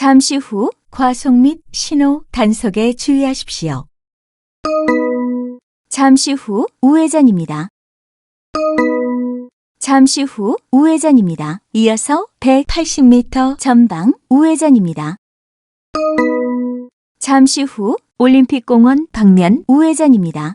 잠시 후 과속 및 신호 단속에 주의하십시오. 잠시 후 우회전입니다. 잠시 후 우회전입니다. 이어서 180m 전방 우회전입니다. 잠시 후 올림픽공원 방면 우회전입니다.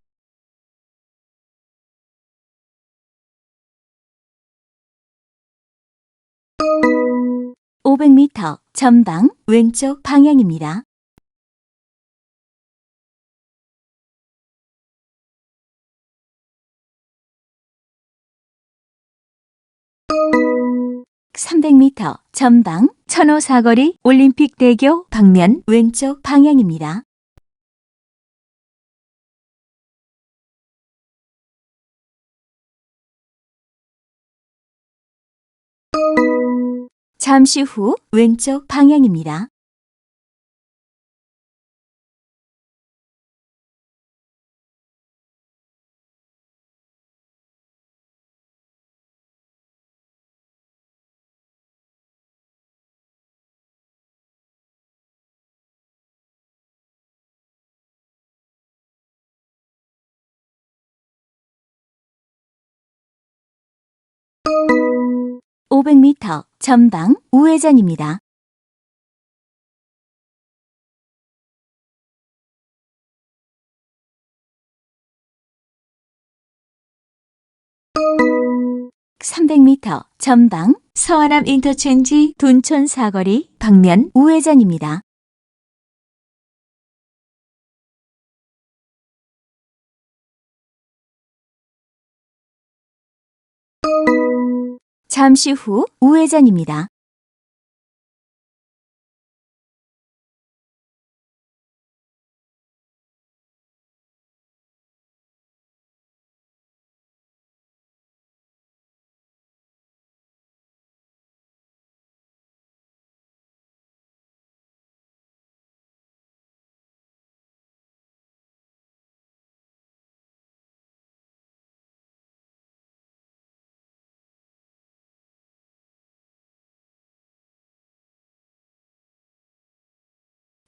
(500m) 전방 왼쪽 방향입니다. (300m) 전방 천호 사거리 올림픽대교 방면 왼쪽 방향입니다. 잠시 후 왼쪽 방향입니다. (500m) 전방 우회전입니다. (300m) 전방 서안암 인터체인지 둔촌 사거리 방면 우회전입니다. 잠시 후 우회전입니다.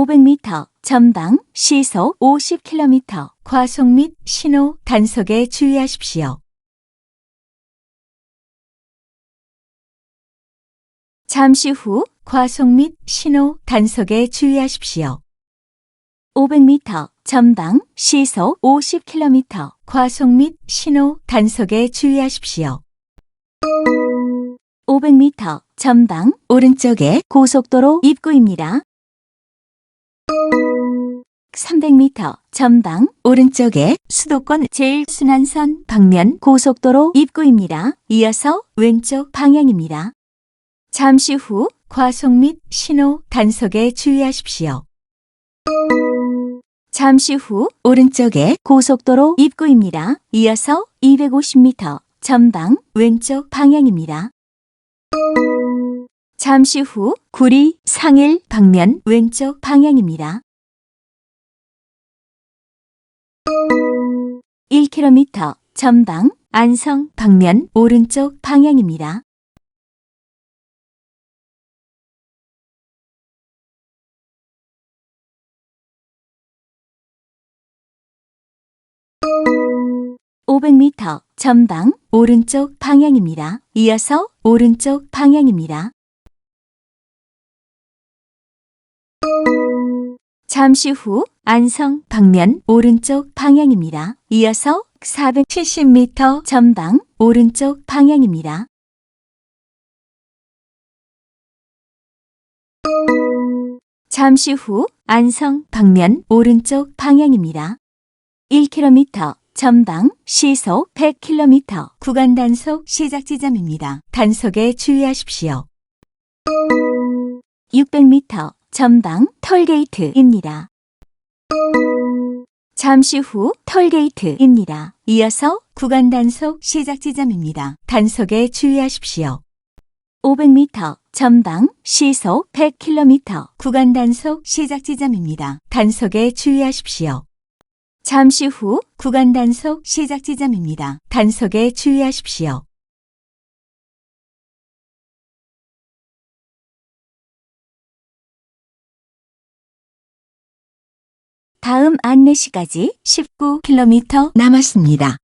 (500m) 전방 시속 (50km) 과속 및 신호 단속에 주의하십시오. 잠시 후 과속 및 신호 단속에 주의하십시오. 500m 전방 시속 50km 과속 및 신호 단속에 주의하십시오. 500m 전방 오른쪽에 고속도로 입구입니다. 300m 전방 오른쪽에 수도권 제1순환선 방면 고속도로 입구입니다. 이어서 왼쪽 방향입니다. 잠시 후 과속 및 신호 단속에 주의하십시오. 잠시 후 오른쪽에 고속도로 입구입니다. 이어서 250m 전방 왼쪽 방향입니다. 잠시 후 구리 상일 방면 왼쪽 방향입니다. 1km 전방 안성 방면 오른쪽 방향입니다. 500m 전방 오른쪽 방향입니다. 이어서 오른쪽 방향입니다. 잠시 후 안성 방면 오른쪽 방향입니다. 이어서 470m 전방 오른쪽 방향입니다. 잠시 후 안성 방면 오른쪽 방향입니다. 1km 전방 시속 100km 구간 단속 시작 지점입니다. 단속에 주의하십시오. 600m 전방 톨게이트입니다. 잠시 후 톨게이트입니다. 이어서 구간 단속 시작 지점입니다. 단속에 주의하십시오. 500m 전방 시속 100km 구간 단속 시작 지점입니다. 단속에 주의하십시오. 잠시 후 구간 단속 시작 지점입니다. 단속에 주의하십시오. 다음 안내시까지 19km 남았습니다.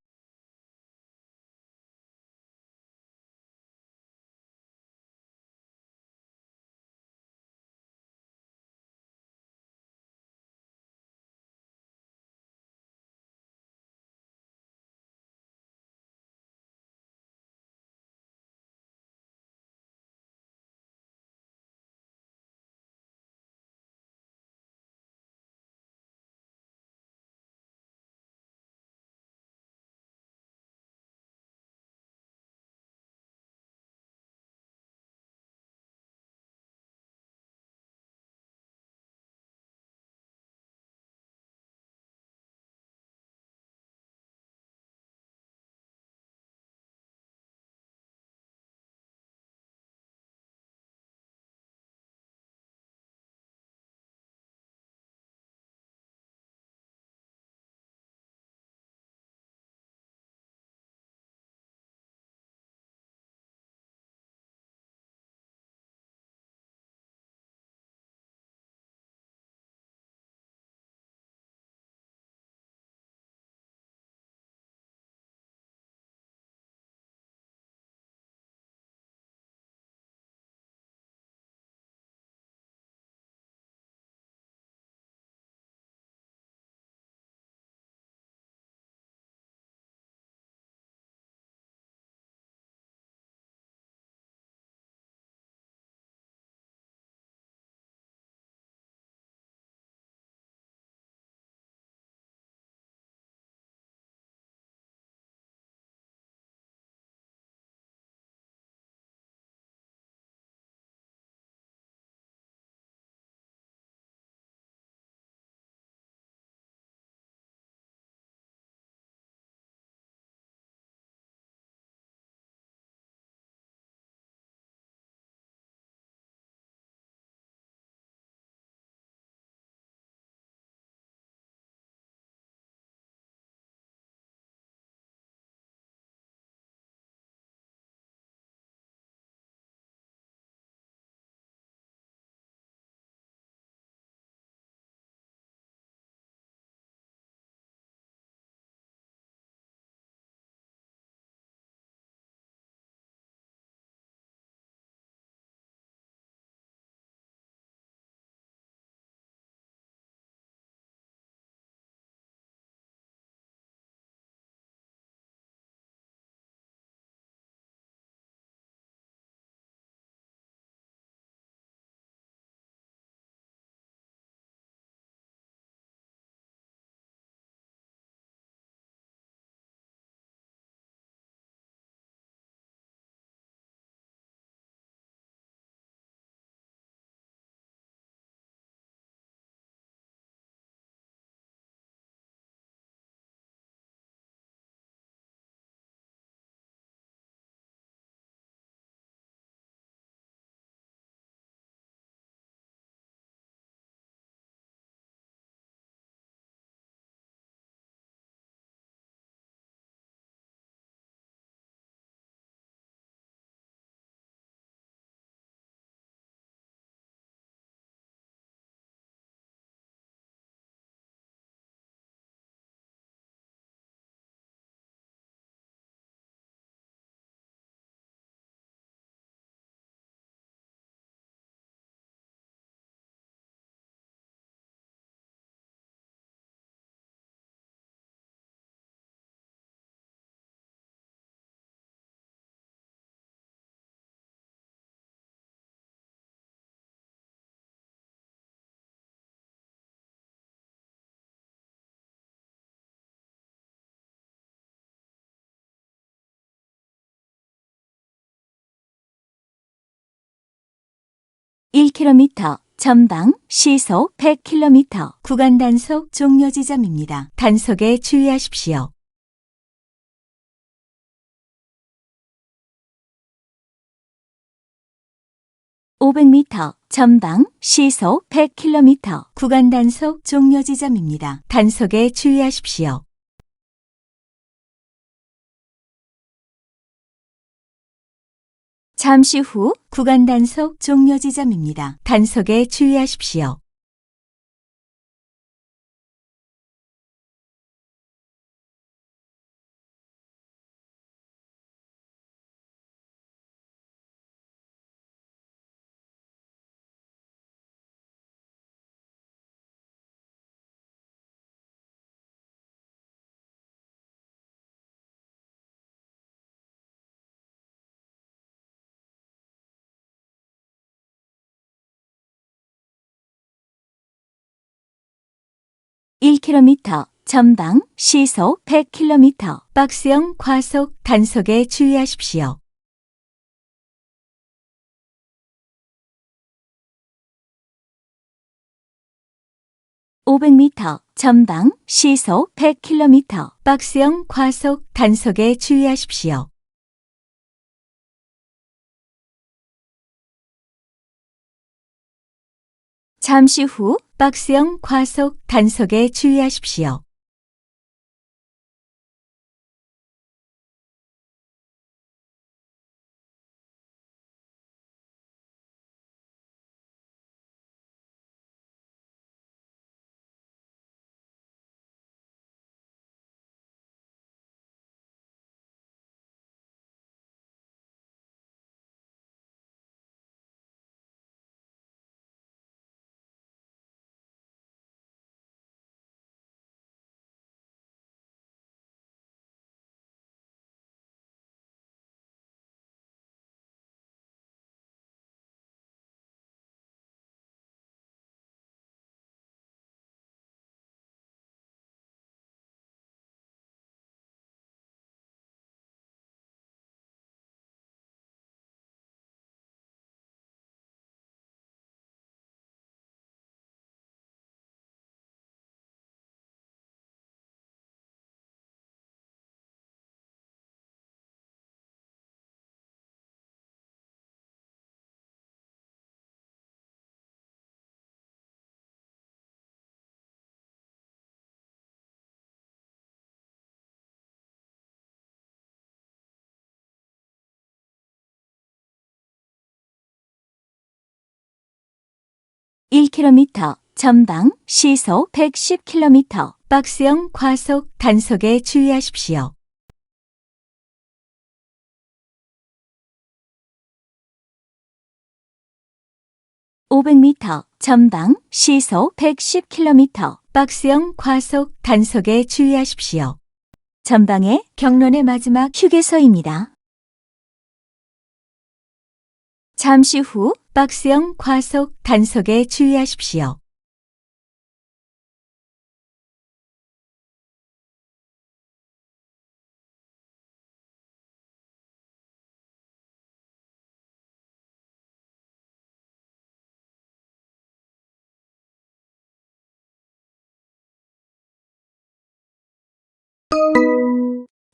1km, 전방 시속 100km, 구간 단속 종료 지점입니다. 단속에 주의하십시오. (500m) 전방 시속 100km 구간 단속 종료 지점입니다. 단속에 주의하십시오. 잠시 후 구간 단속 종료 지점입니다. 단속에 주의하십시오. (1km) 전방 시속 (100km) 박스형 과속 단속에 주의하십시오. (500m) 전방 시속 (100km) 박스형 과속 단속에 주의하십시오. 잠시 후 박스형 과속 단속에 주의하십시오. (1km) 전방 시속 (110km) 박스형 과속 단속에 주의하십시오. (500m) 전방 시속 (110km) 박스형 과속 단속에 주의하십시오. 전방에 경론의 마지막 휴게소입니다. 잠시 후 박스형 과속 단속에 주의하십시오.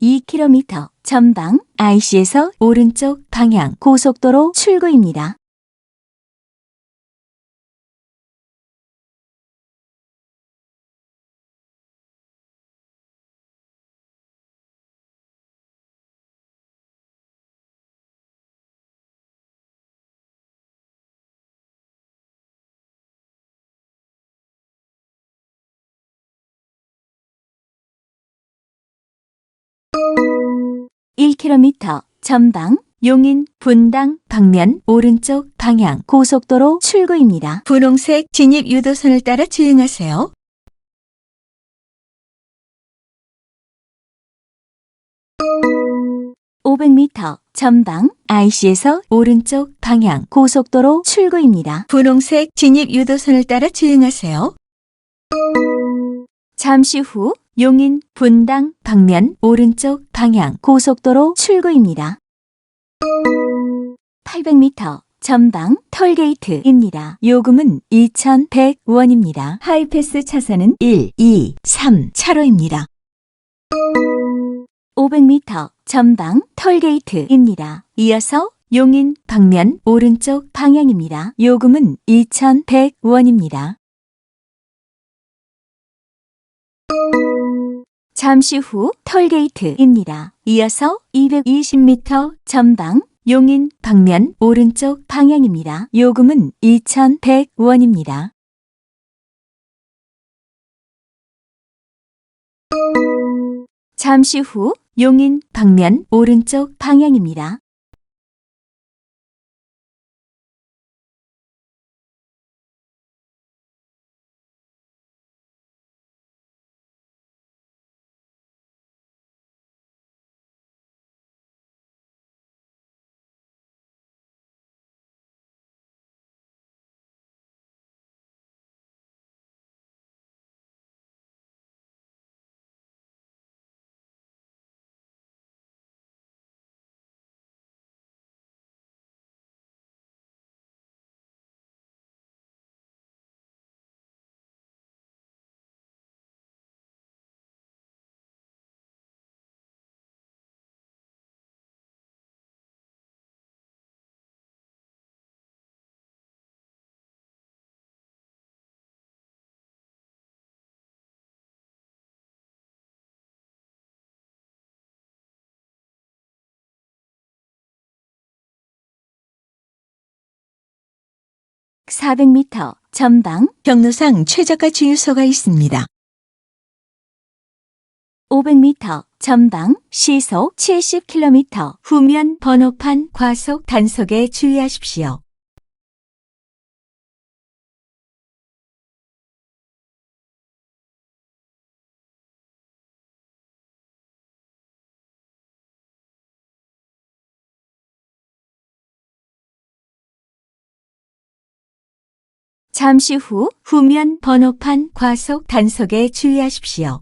(2km) 전방 IC에서 오른쪽 방향 고속도로 출구입니다. (1km) 전방 용인 분당 방면 오른쪽 방향 고속도로 출구입니다. 분홍색 진입 유도선을 따라 주행하세요. (500m) 전방 IC에서 오른쪽 방향 고속도로 출구입니다. 분홍색 진입 유도선을 따라 주행하세요. 잠시 후 용인 분당 방면 오른쪽 방향 고속도로 출구입니다. 800m 전방 톨게이트입니다. 요금은 2,100원입니다. 하이패스 차선은 1, 2, 3 차로입니다. 500m 전방 톨게이트입니다. 이어서 용인 방면 오른쪽 방향입니다. 요금은 2,100원입니다. 잠시 후 톨게이트입니다. 이어서 220m 전방 용인 방면 오른쪽 방향입니다. 요금은 2,100원입니다. 잠시 후 용인 방면 오른쪽 방향입니다. (400m) 전방 경로상 최저가 주유소가 있습니다. 500m 전방 시속 70km 후면 번호판 과속 단속에 주의하십시오. 잠시 후 후면 번호판 과속 단속에 주의하십시오.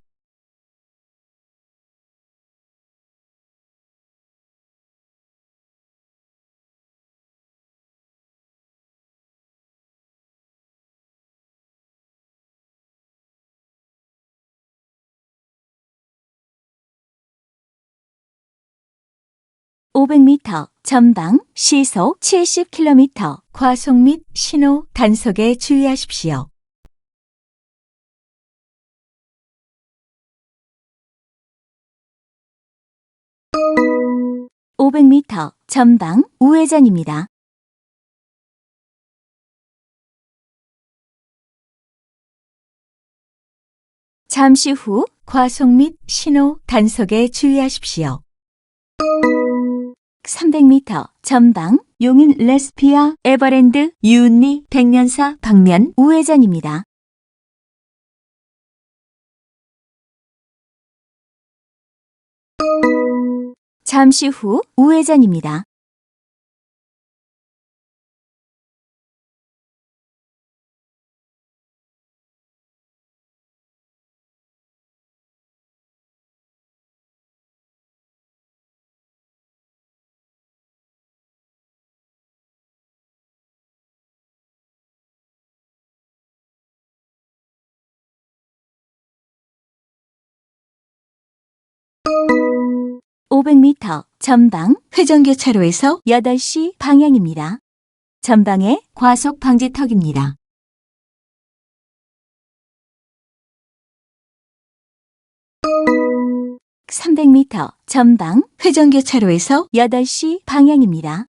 500m, 전방, 시속 70km, 과속 및 신호, 단속에 주의하십시오. 500m, 전방, 우회전입니다. 잠시 후 과속 및 신호, 단속에 주의하십시오. 300m 전방 용인 레스피아 에버랜드 유니 백년사 방면 우회전입니다. 잠시 후 우회전입니다. (500m) 전방 회전교차로에서 (8시) 방향입니다. 전방에 과속 방지턱입니다. 300m 전방 회전교차로에서 8시 방향입니다.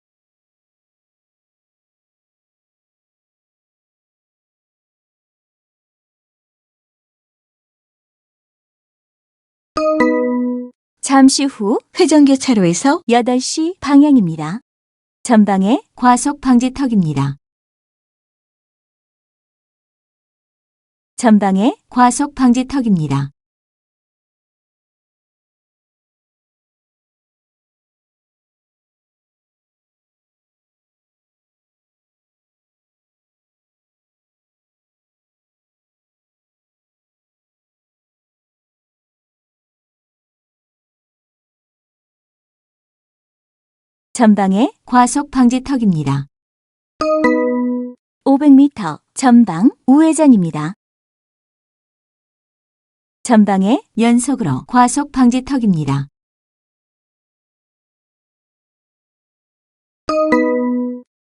잠시 후 회전교차로에서 8시 방향입니다. 전방에 과속 방지턱입니다. 전방에 과속 방지턱입니다. ' 전방에 과속 방지턱입니다. 500m 전방 우회전입니다. 전방에 연속으로 과속 방지턱입니다.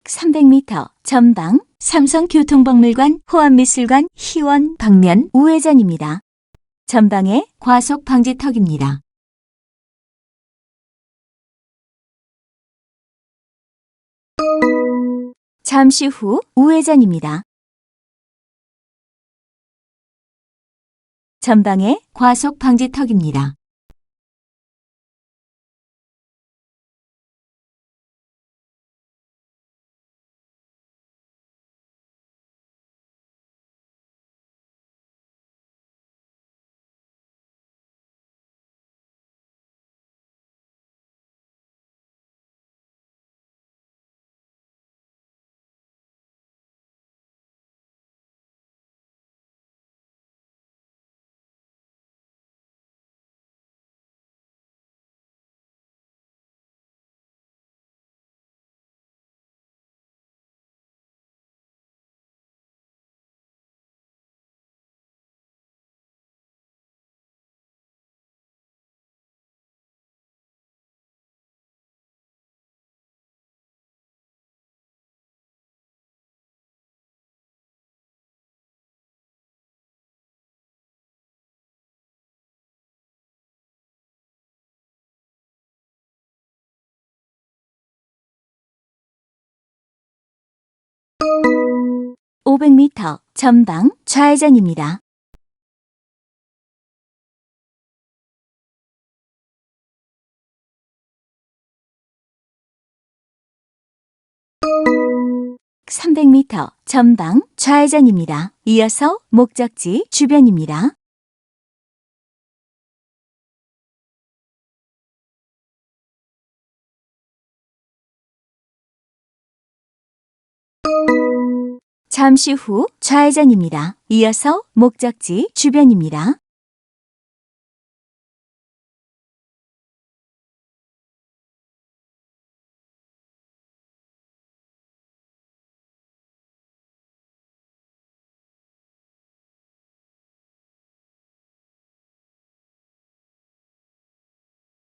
300m 전방 삼성교통박물관 호암미술관 희원 방면 우회전입니다. 전방에 과속 방지턱입니다. 잠시 후 우회전입니다. 전방에 과속 방지턱입니다. (500m) 전방 좌회전입니다. (300m) 전방 좌회전입니다. 이어서 목적지 주변입니다. 잠시 후 좌회전입니다. 이어서 목적지 주변입니다.